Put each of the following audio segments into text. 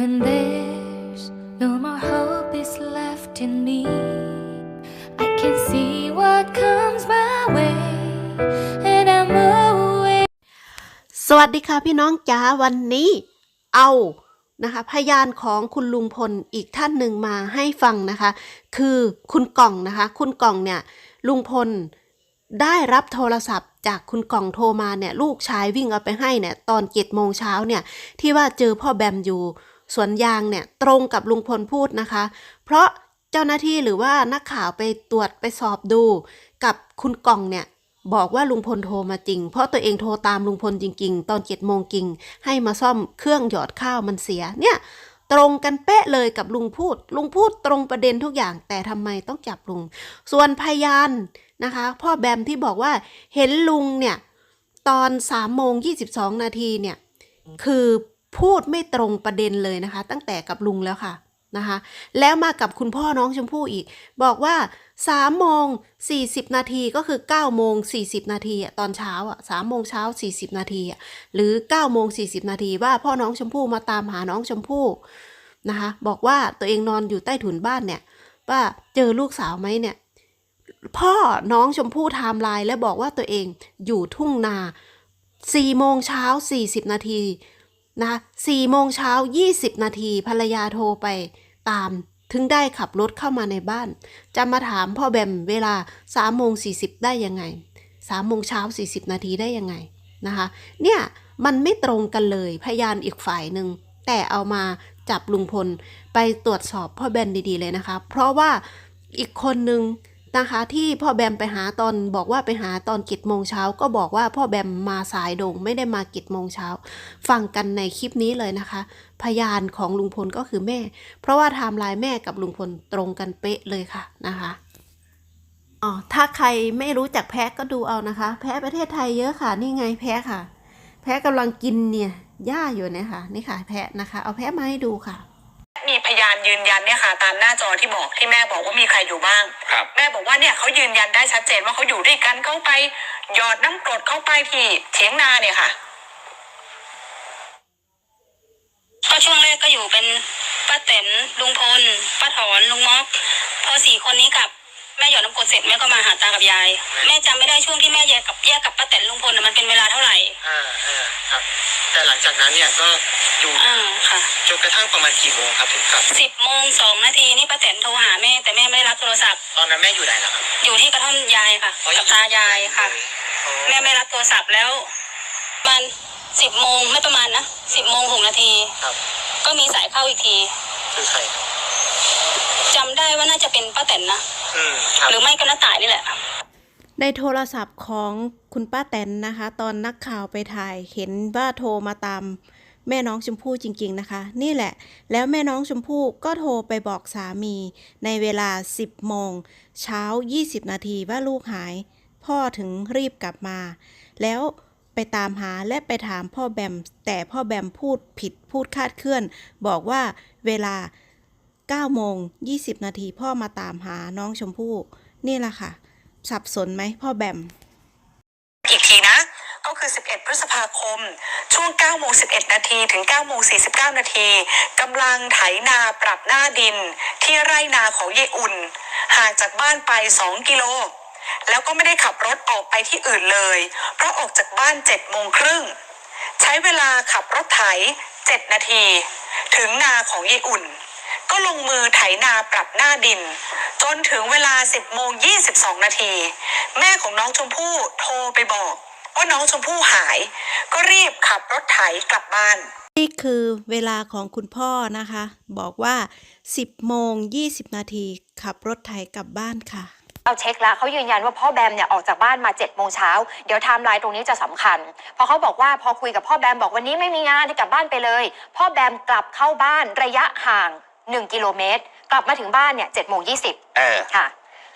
When there's no more hope is left in me, I can see what comes my way, and I'm away. สวัสดีค่ะพี่น้องจ๋าวันนี้ เอา นะคะพยานของคุณลุงพลอีกท่านหนึ่งมาให้ฟังนะคะ คือคุณกล่องนะคะ คุณกล่องเนี่ยลุงพลได้รับโทรศัพท์จากคุณกล่องโทรมาเนี่ยลูกชายวิ่งเอาไปให้เนี่ยตอนเจ็ดโมงเช้าเนี่ยที่ว่าเจอพ่อแบมอยู่ สวนยางเนี่ยตรงกับลุงพลพูดนะคะ เพราะเจ้าหน้าที่หรือว่านักข่าวไปตรวจไปสอบดู กับคุณกล่องเนี่ยบอกว่าลุงพลโทรมาจริง เพราะตัวเองโทรตามลุงพลจริง ๆ ตอนเจ็ดโมงจริง ให้มาซ่อมเครื่องหยอดข้าวมันเสียเนี่ยตรงกันเป๊ะเลยกับลุงพูด ลุงพูดตรงประเด็นทุกอย่างแต่ทำไมต้องจับลุง ส่วนพยานนะคะ พ่อแบมที่บอกว่าเห็นลุงเนี่ย ตอนสามโมงยี่สิบสองนาทีเนี่ย คือ พูดไม่ตรงประเด็นเลยนะคะ ตั้งแต่กับลุงแล้วค่ะนะคะ แล้วมากับคุณพ่อน้องชมพู่อีก บอกว่า3โมง40 นาทีก็คือ9โมง40 นาทีตอนเช้าอะ3โมงเช้า 40 นาทีหรือ9โมง40 นาทีว่าพ่อน้องชมพู่มาตามหาน้องชมพู่นะคะ บอกว่าตัวเองนอนอยู่ใต้ถุนบ้านเนี่ย ว่าเจอลูกสาวไหมเนี่ย พ่อน้องชมพู่ไทม์ไลน์และบอกว่าตัวเองอยู่ทุ่งนา4โมงเช้า40 นาที นะคะ4โมงเช้า 20 นาทีภรรยาโทรไปตาม ถึงได้ขับรถเข้ามาในบ้าน จะมาถามพ่อแบมเวลา3โมง40 ได้ยังไง3โมงเช้า 40 นาทีได้ยังไงนะคะเนี่ยมันไม่ตรงกันเลยพยานอีกฝ่ายหนึ่ง แต่เอามาจับลุงพลไปตรวจสอบพ่อแบมดีๆเลยนะคะ เพราะว่าอีกคนนึง นะคะ ที่พ่อแบมไปหาตอนบอกว่าไปหาตอนกิจโมงเช้า ก็บอกว่าพ่อแบมมาสายโดงไม่ได้มากิจโมงเช้า ฟังกันในคลิปนี้เลยนะคะ พยานของลุงพลก็คือแม่ เพราะว่าไทม์ไลน์แม่กับลุงพลตรงกันเป๊ะเลยค่ะนะคะอ๋อถ้าใครไม่รู้จักแพะก็ดูเอานะคะ แพะประเทศไทยเยอะค่ะนี่ไงแพะค่ะ แพะกำลังกินเนี่ยหญ้าอยู่เนี่ยค่ะนี่ค่ะแพะนะคะ เอาแพะมาให้ดูค่ะ มีพยานยืนยันเนี่ยค่ะ ตามหน้าจอที่บอกที่แม่บอกว่ามีใครอยู่บ้าง ครับ แม่บอกว่าเนี่ยเขายืนยันได้ชัดเจนว่าเขาอยู่ด้วยกันเขาไปหยอดน้ำกรดเข้าไปที่เถียงนาเนี่ยค่ะ ก็ช่วงแรกก็อยู่เป็นป้าแตนลุงพลป้าถอนลุงม็อก พอสี่คนนี้กลับ แม่หยอดน้ำกรดเสร็จแม่ก็มาหาตากับยาย แม่จำไม่ได้ช่วงที่แม่แยกกับแยกกับป้าแตนลุงพลน่ะมันเป็นเวลาเท่าไหร่อ่าอ่าครับ แต่หลังจากนั้นเนี่ยก็อยู่อ่าค่ะจนกระทั่งประมาณกี่โมงครับถึงกลับ สิบโมงสองนาทีนี่ป้าแตนโทรหาแม่แต่แม่ไม่ได้รับโทรศัพท์ ตอนนั้นแม่อยู่ไหนล่ะครับอยู่ที่กระท่อมยายค่ะอ๋อกับตายายค่ะ อ๋อแม่ไม่รับโทรศัพท์แล้วประมาณสิบโมงไม่ประมาณนะสิบโมงหกนาที ครับ ก็มีสายเข้าอีกที คือใครครับ จำได้ว่าน่าจะเป็นป้าแตนนะ อืมครับหรือไม่ก็น้าต่ายนี่แหละ ในโทรศัพท์ของคุณป้าแตนนะคะ ตอนนักข่าวไปถ่ายเห็นว่าโทรมาตามแม่น้องชมพู่จริง ๆนะคะ นี่แหละ แล้วแม่น้องชมพู่ก็โทรไปบอกสามีในเวลา 10โมงเช้า 20 นาทีว่าลูกหาย พ่อถึงรีบกลับมา แล้วไปตามหาและไปถามพ่อแบม แต่พ่อแบมพูดผิดพูดคาดเคลื่อน บอกว่าเวลา 9โมง20 นาทีพ่อมาตามหาน้องชมพู่นี่แหละค่ะ สับสนไหมพ่อแบม อีกทีนะ ก็คือ 11 พฤษภาคม ช่วง9โมง11 นาทีถึง9โมง49 นาทีกำลังไถนาปรับหน้าดิน ที่ไร่นาของยายอุ่น ห่างจากบ้านไป 2 กิโล แล้วก็ไม่ได้ขับรถออกไปที่อื่นเลย เพราะออกจากบ้าน7โมงครึ่ง ใช้เวลาขับรถไถ 7 นาที ถึงนาของยายอุ่น ก็ลงมือไถนาปรับหน้าดิน จนถึงเวลา 10โมง22 นาที แม่ของน้องชมพู่โทรไปบอกว่าน้องชมพู่หาย ก็รีบขับรถไถกลับบ้าน นี่คือเวลาของคุณพ่อนะคะ บอกว่า 10โมง20 นาทีขับรถไถกลับบ้านค่ะเราเช็คแล้วเขายืนยันว่าพ่อแบมเนี่ยออกจากบ้านมา7จ็ดโมงเช้าเดี๋ยวไทม์ไลน์ตรงนี้จะสำคัญ เพราะเขาบอกว่าพอคุยกับพ่อแบมบอกวันนี้ไม่มีงานที่กลับบ้านไปเลย พ่อแบมกลับเข้าบ้านระยะห่าง 1 กิโลเมตร กลับมาถึงบ้านเนี่ยเจ็ดโมงยีเออ ค่ะ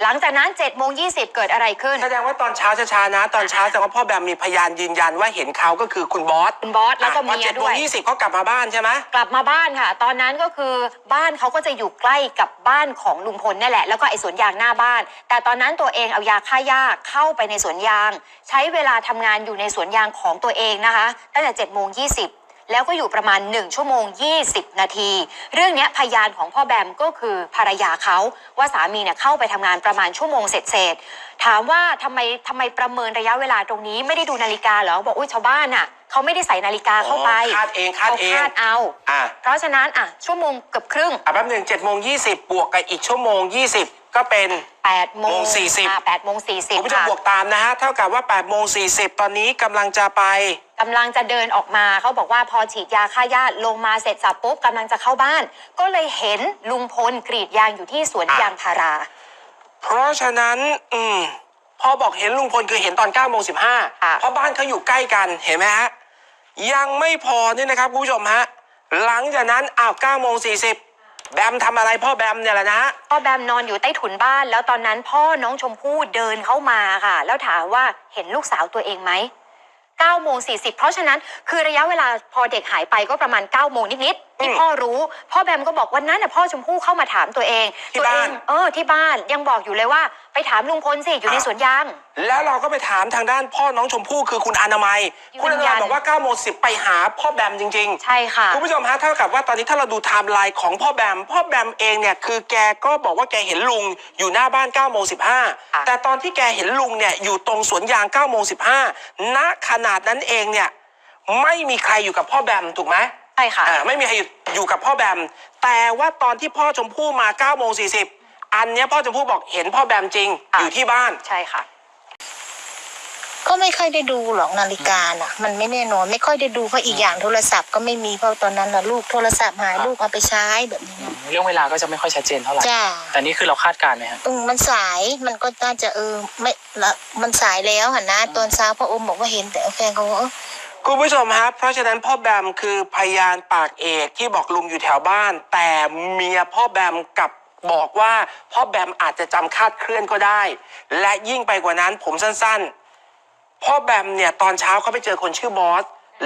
หลังจากนั้น7จ็ดโมงยีเกิดอะไรขึ้น แสดงว่าตอนเช้าช้าๆนะ ตอนเช้าแสดงว่าพ่อแบมมีพยานยืนยันว่าเห็นเขาก็คือคุณบอสคุณบอสแล้วก็พอเมียเจ็ดโมด้งวยยี่สิบเขากลับมาบ้านใช่ไหม กลับมาบ้านค่ะ ตอนนั้นก็คือบ้านเขาก็จะอยู่ใกล้กับบ้านของลุงพลนี่แหละ แล้วก็ไอ้สวนยางหน้าบ้าน แต่ตอนนั้นตัวเองเอายาฆ่าหญ้าเข้าไปในสวนยาง ใช้เวลาทำงานอยู่ในสวนยางของตัวเองนะคะ ตั้งแต่7จ็ดโมงยี แล้วก็อยู่ประมาณ 1 ชั่วโมง 20 นาที เรื่องเนี้ยพยานของพ่อแบมก็คือภรรยาเขาว่าสามีเนี่ยเข้าไปทำงานประมาณชั่วโมงเศษๆถามว่าทำไมทำไมประเมินระยะเวลาตรงนี้ไม่ได้ดูนาฬิกาเหรอบอกอุ้ยชาวบ้านอะเขาไม่ได้ใส่นาฬิกาเข้าไปอ๋อคาดเองคาดเขาเองคาดเอาอะเพราะฉะนั้นอะชั่วโมงเกือบครึ่งอะแป๊บหนึ่งเจ็ดโมงยี่สิบบวกกับอีกชั่วโมงยี่สิบ ก็เป็น8โมงโมง40อะ8โมงคุณผู้ชม40ค่ะบวกตามนะฮะ เท่ากับว่า8โมง40 ตอนนี้กำลังจะไป กำลังจะเดินออกมาเขาบอกว่าพอฉีดยาฆ่าหญ้าลงมาเสร็จสับปุ๊บกำลังจะเข้าบ้าน ก็เลยเห็นลุงพลกรีดยางอยู่ที่สวนอะ ยางพารา เพราะฉะนั้น อืมพอบอกเห็นลุงพลคือเห็นตอน9โมง15เพราะบ้านเขาอยู่ใกล้กันเห็นไหมฮะ ยังไม่พอเนี่ยนะครับคุณผู้ชมฮะ หลังจากนั้นอ้าว9โมง40 แบมทำอะไรพ่อแบมเนี่ยแหละนะฮะพ่อแบมนอนอยู่ใต้ถุนบ้าน แล้วตอนนั้นพ่อน้องชมพู่เดินเข้ามาค่ะ แล้วถามว่าเห็นลูกสาวตัวเองไหม9โมง40 เพราะฉะนั้นคือระยะเวลาพอเด็กหายไปก็ประมาณ9โมงนิดๆที่อืมพ่อรู้ พ่อแบมก็บอกวันนั้นน่ะพ่อชมพู่เข้ามาถามตัวเองที่ตัวเอบ้างนเออที่บ้านยังบอกอยู่เลยว่า ไปถามลุงพลสิอยู่ในอะสวนยาง แล้วเราก็ไปถามทางด้านพ่อน้องชมพู่คือคุณอนามัย ยืนยัน คุณอนามัยบอกว่า9โมง10ไปหาพ่อแบมจริงๆ ใช่ค่ะ คุณผู้ชมฮะเท่ากับว่าตอนนี้ถ้าเราดูไทม์ไลน์ของพ่อแบม พ่อแบมเองเนี่ยคือแกก็บอกว่าแกเห็นลุงอยู่หน้าบ้าน9โมงค่ะ15แต่ตอนที่แกเห็นลุงเนี่ยอยู่ตรงสวนยาง9โมง15ณขนาดนั้นเองเนี่ยไม่มีใครอยู่กับพ่อแบมถูกไหมใช่ค่ะ อ่าไม่มีใครอยู่อยู่กับพ่อแบม แต่ว่าตอนที่พ่อชมพู่มา9โมง40 อันเนี้ยพ่อชมพู่บอกเห็นพ่อแบมจริง ค่ะ อยู่ที่บ้าน ใช่ค่ะ ก็ไม่ค่อยได้ดูหรอกนาฬิกาน่ะ มันไม่แน่นอนไม่ค่อยได้ดูเพราะอีกอย่างโทรศัพท์ก็ไม่มีเพราะตอนนั้นน่ะลูกโทรศัพท์หายลูกเอาไปใช้แบบนี้นะเรื่องเวลาก็จะไม่ค่อยชัดเจนเท่าไหร่ จ้าแต่นี่คือเราคาดการณ์ไหมครับอืมมันสายมันก็น่าจะเออไม่ละมันสายแล้วหันนะตอนเช้าพ่ออมบอกว่าเห็นแต่แฟนเขาบอกเออ คุณผู้ชมครับ เพราะฉะนั้นพ่อแบมคือพยานปากเอกที่บอกลุงอยู่แถวบ้าน แต่เมียพ่อแบมกลับ บอกว่าพ่อแบมอาจจะจำคาดเคลื่อนก็ได้ และยิ่งไปกว่านั้นผมสั้นๆ พ่อแบมเนี่ยตอนเช้าเขาไปเจอคนชื่อบอส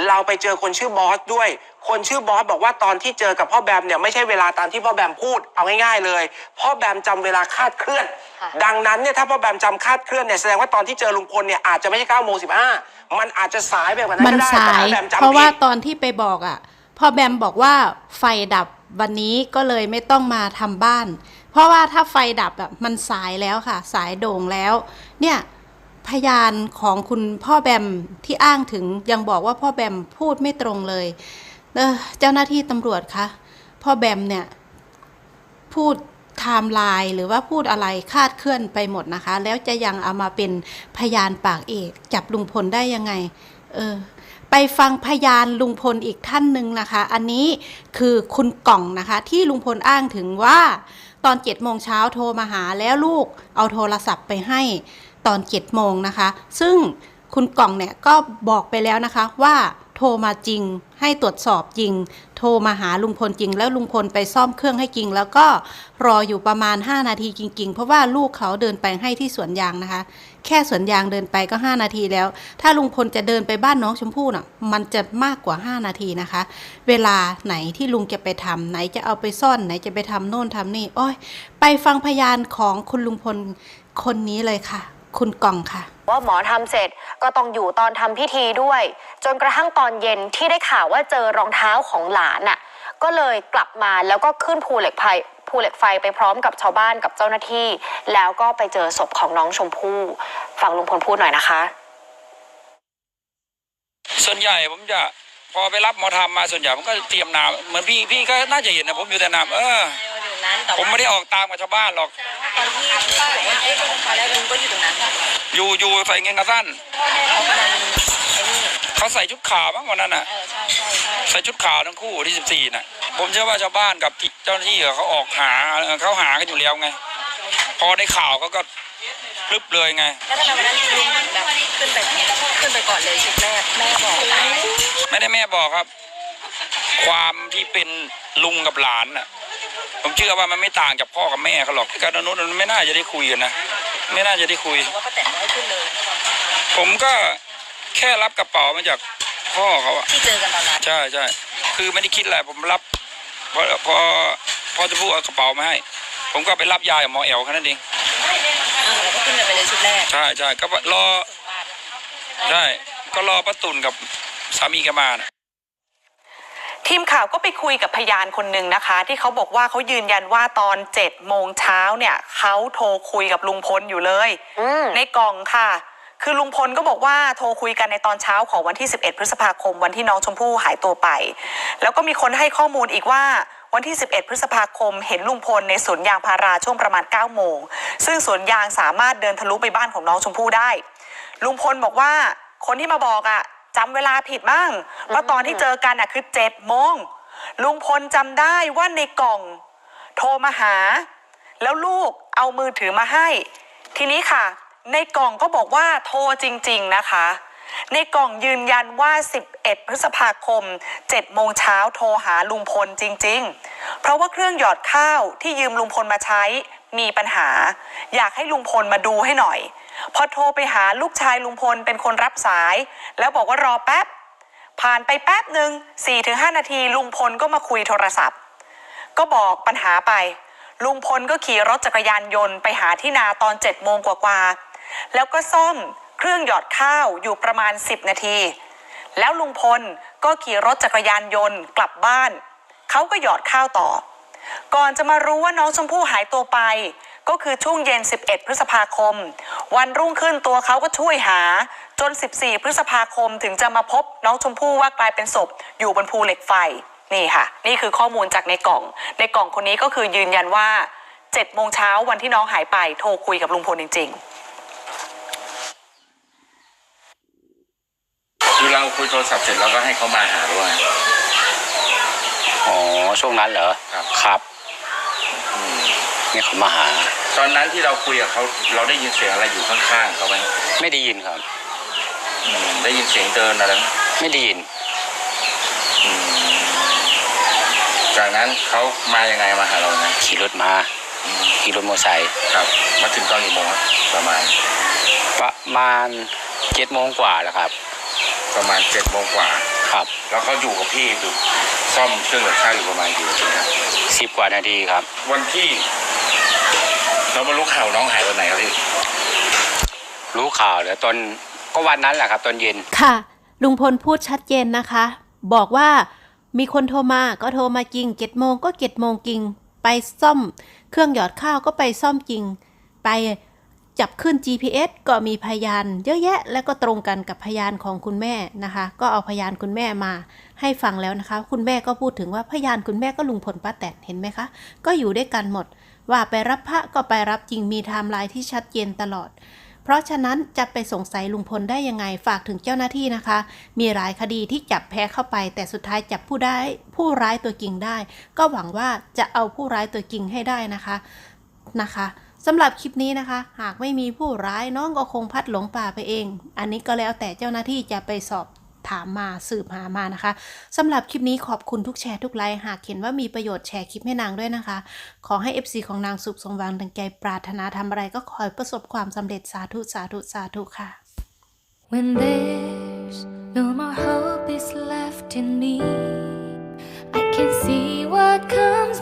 เราไปเจอคนชื่อบอสด้วย คนชื่อบอสบอกว่าตอนที่เจอกับพ่อแบมเนี่ยไม่ใช่เวลาตามที่พ่อแบมพูดเอาง่ายๆเลย พ่อแบมจำเวลาคาดเคลื่อนค่ะดังนั้นเนี่ยถ้าพ่อแบมจำคาดเคลื่อนเนี่ยแสดงว่าตอนที่เจอลุงพลเนี่ยอาจจะไม่ใช่9โมง15มันอาจจะสายไปกว่านั้นมันก็ได้สาแต่ยพ่อแบมจำเพราะว่าผิดตอนที่ไปบอกอะพ่อแบมบอกว่าไฟดับ วันนี้ก็เลยไม่ต้องมาทำบ้าน เพราะว่าถ้าไฟดับอะมันสายแล้วค่ะ สายโด่งแล้ว เนี่ยพยานของคุณพ่อแบมที่อ้างถึงยังบอกว่าพ่อแบมพูดไม่ตรงเลยเออเจ้าหน้าที่ตำรวจคะพ่อแบมเนี่ย พูดไทม์ไลน์หรือว่าพูดอะไรคาดเคลื่อนไปหมดนะคะ แล้วจะยังเอามาเป็นพยานปากเอก จับลุงพลได้ยังไง เออ ไปฟังพยานลุงพลอีกท่านหนึ่งนะคะ อันนี้คือคุณกล่องนะคะ ที่ลุงพลอ้างถึงว่าตอนเจ็ดโมงเช้าโทรมาหาแล้วลูกเอาโทรศัพท์ไปให้ตอนเจ็ดโมงนะคะ ซึ่งคุณกล่องเนี่ยก็บอกไปแล้วนะคะว่า โทรมาจริง ให้ตรวจสอบจริง โทรมาหาลุงพลจริง แล้วลุงพลไปซ่อมเครื่องให้จริง แล้วก็รออยู่ประมาณ 5 นาทีจริง ๆ เพราะว่าลูกเขาเดินไปให้ที่สวนยางนะคะ แค่สวนยางเดินไปก็ 5 นาทีแล้ว ถ้าลุงพลจะเดินไปบ้านน้องชมพู่น่ะมันจะมากกว่า 5 นาทีนะคะ เวลาไหนที่ลุงจะไปทำไหนจะเอาไปซ่อนไหนจะไปทำโน่นทำนี่โอ้ยไปฟังพยานของคุณลุงพลคนนี้เลยค่ะ คุณกล่องค่ะ ว่าหมอทำเสร็จก็ต้องอยู่ตอนทำพิธีด้วย จนกระทั่งตอนเย็นที่ได้ข่าวว่าเจอรองเท้าของหลานน่ะ ก็เลยกลับมาแล้วก็ขึ้นภูเหล็กไฟภูเหล็กไฟไปพร้อมกับชาวบ้านกับเจ้าหน้าที่ แล้วก็ไปเจอศพของน้องชมพู่ฟังลุงพลพูดหน่อยนะคะ ส่วนใหญ่ผมจะพอไปรับหมอทำมาส่วนใหญ่ผมก็เตรียมน้ำเหมือนพี่พี่ก็น่าจะเห็นนะผมอยู่แต่น้ำเออ ผมไม่ได้ออกตามกับชาวบ้านหรอกตอนที่ ป้าบอกว่าเอ๊ะลุงพอแล้วลุงก็อยู่ตรงนั้นอยู่อยู่ใส่เงงกระสั้นเขาใส่ชุดขาวบ้างวันนั้นน่ะ เออใช่ใช่ใช่ใส่ชุดขาวทั้งคู่ที่สิบสี่น่ะ ผมเชื่อว่าชาวบ้านกับที่เจ้าหน้าที่เขาออกหาเขาหากันอยู่แล้วไง พอได้ข่าวเขาก็พลึบเลยไง แล้วทำไมวันนั้นลุงแบบขึ้นไปขึ้นไปก่อนเลยชุดแรกแม่บอกไมไม่ได้แม่บอกครับ ความที่เป็นลุงกับหลานน่ะ ผมเชื่อว่ามันไม่ต่างจากพ่อกับแม่เขาหรอกการอนุนมันไม่น่าจะได้คุยกันนะไม่น่าจะได้คุย ว่าป้าแตนไม่ให้ขึ้นเลย ผมก็แค่รับกระเป๋ามาจากพ่อเขาอะที่เจอกันตอนนั้นใช่ใช่คือไม่ได้คิดอะไรผมรับพอพอพอจะพูดเอากระเป๋ามาให้ ผมก็ไปรับยากับหมอแอลแค่นั้นเองแล้วก็ขึ้นไปเลยชุดแรกใช่ใช่ก็รอใช่ก็รอป้าตุ่นกับสามีแกมาน่ะ ทีมข่าวก็ไปคุยกับพยานคนหนึ่งนะคะ ที่เขาบอกว่าเขายืนยันว่าตอน7จ็ดโมงเช้าเนี่ยเขาโทรคุยกับลุงพลอยู่เลยอืมในกล่องค่ะ คือลุงพลก็บอกว่าโทรคุยกันในตอนเช้าของวันที่ 11 พฤษภาคม วันที่น้องชมพู่หายตัวไป แล้วก็มีคนให้ข้อมูลอีกว่าวันที่ 11 พฤษภาคม เห็นลุงพลในสวนยางพาราช่วงประมาณ 9 โมง ซึ่งสวนยางสามารถเดินทะลุไปบ้านของน้องชมพู่ได้ ลุงพลบอกว่าคนที่มาบอกอะ จำเวลาผิดมั่งเพราะตอนที่เจอกันอะคือ7โมงลุงพลจำได้ว่าในกล่อง โทรมาหา แล้วลูกเอามือถือมาให้ ทีนี้ค่ะ ในกล่องก็บอกว่าโทรจริง ๆนะคะ ในกล่องยืนยันว่า 11 พฤษภาคม 7 โมงเช้าโทรหาลุงพลจริง ๆ เพราะว่าเครื่องหยอดข้าวที่ยืมลุงพลมาใช้ มีปัญหา อยากให้ลุงพลมาดูให้หน่อย พอโทรไปหาลูกชายลุงพลเป็นคนรับสาย แล้วบอกว่ารอแป๊บ ผ่านไปแป๊บหนึ่ง4-5 นาทีลุงพลก็มาคุยโทรศัพท์ ก็บอกปัญหาไป ลุงพลก็ขี่รถจักรยานยนต์ไปหาที่นาตอน7จ็ดโมงกว่าๆแล้วก็ซ่อมเครื่องหยอดข้าวอยู่ประมาณ 10 นาที แล้วลุงพลก็ขี่รถจักรยานยนต์กลับบ้าน เขาก็หยอดข้าวต่อ ก่อนจะมารู้ว่าน้องชมพู่หายตัวไป ก็คือช่วงเย็น 11 พฤษภาคม วันรุ่งขึ้นตัวเขาก็ช่วยหา จน 14 พฤษภาคมถึงจะมาพบน้องชมพู่ว่ากลายเป็นศพอยู่บนภูเหล็กไฟนี่ค่ะ นี่คือข้อมูลจากในกล่อง ในกล่องคนนี้ก็คือยืนยันว่า7โมงเช้าวันที่น้องหายไปโทรคุยกับลุงพลจริง ๆคือเราคุยโทรศัพท์เสร็จแล้วก็ให้เขามาหาด้วย อ๋อ ช่วงนั้นเหรอ ครับครับนี่เขามาหา ตอนนั้นที่เราคุยกับเขาเราได้ยินเสียงอะไรอยู่ข้างๆเขาไหมไม่ได้ยินครับอืมได้ยินเสียงเดินอะไรไหมไม่ได้ยิน อืมจากนั้นเขามายังไงมาหาเราไงขี่รถมาอืมขี่รถมอเตอร์ไซค์ครับ มาถึงตอนกี่โมงครับประมาณ ประมาณเจ็ดโมงกว่าแล้วครับ ประมาณเจ็ดโมงกว่า ครับ แล้วเขาอยู่กับพี่ดู ซ่อมเครื่องจักรข้าวอยู่ประมาณกี่นาทีครับสิบกว่านาทีครับ วันที่เรามารู้ข่าวน้องหายวันไหนครับพี่รู้ข่าวแล้วตอนก็วันนั้นแหละครับ ตอนเย็น ค่ะ ลุงพลพูดชัดเจนนะคะ บอกว่ามีคนโทรมาก็โทรมาจริงเจ็ดโมงก็เจ็ดโมงจริง ไปซ่อม เครื่องหยอดข้าวก็ไปซ่อมจริง ไป จับขึ้น GPS ก็มีพยานเยอะแยะ และก็ตรงกันกับพยานของคุณแม่นะคะ ก็เอาพยานคุณแม่มาให้ฟังแล้วนะคะ คุณแม่ก็พูดถึงว่าพยานคุณแม่ก็ลุงพลป้าแตนเห็นไหมคะ ก็อยู่ด้วยกันหมด ว่าไปรับพระก็ไปรับจริงมีไทม์ไลน์ที่ชัดเจนตลอด เพราะฉะนั้นจะไปสงสัยลุงพลได้ยังไงฝากถึงเจ้าหน้าที่นะคะ มีหลายคดีที่จับแพ้เข้าไป แต่สุดท้ายจับผู้ได้ผู้ร้ายตัวจริงได้ ก็หวังว่าจะเอาผู้ร้ายตัวจริงให้ได้นะคะนะคะ สำหรับคลิปนี้นะคะ หากไม่มีผู้ร้ายน้องก็คงพัดหลงป่าไปเอง อันนี้ก็แล้วแต่เจ้าหน้าที่จะไปสอบถามมาสืบหามานะคะสำหรับคลิปนี้ขอบคุณทุกแชร์ทุกไลค์หากเห็นว่ามีประโยชน์แชร์คลิปให้นางด้วยนะคะ ขอให้ FC ของนางสุขสมหวังดังใจปรารถนาทำอะไรก็ขอให้ประสบความสำเร็จสาธุสาธุสาธุค่ะ When there's no more hope is left in me, I can see what comes.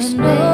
space.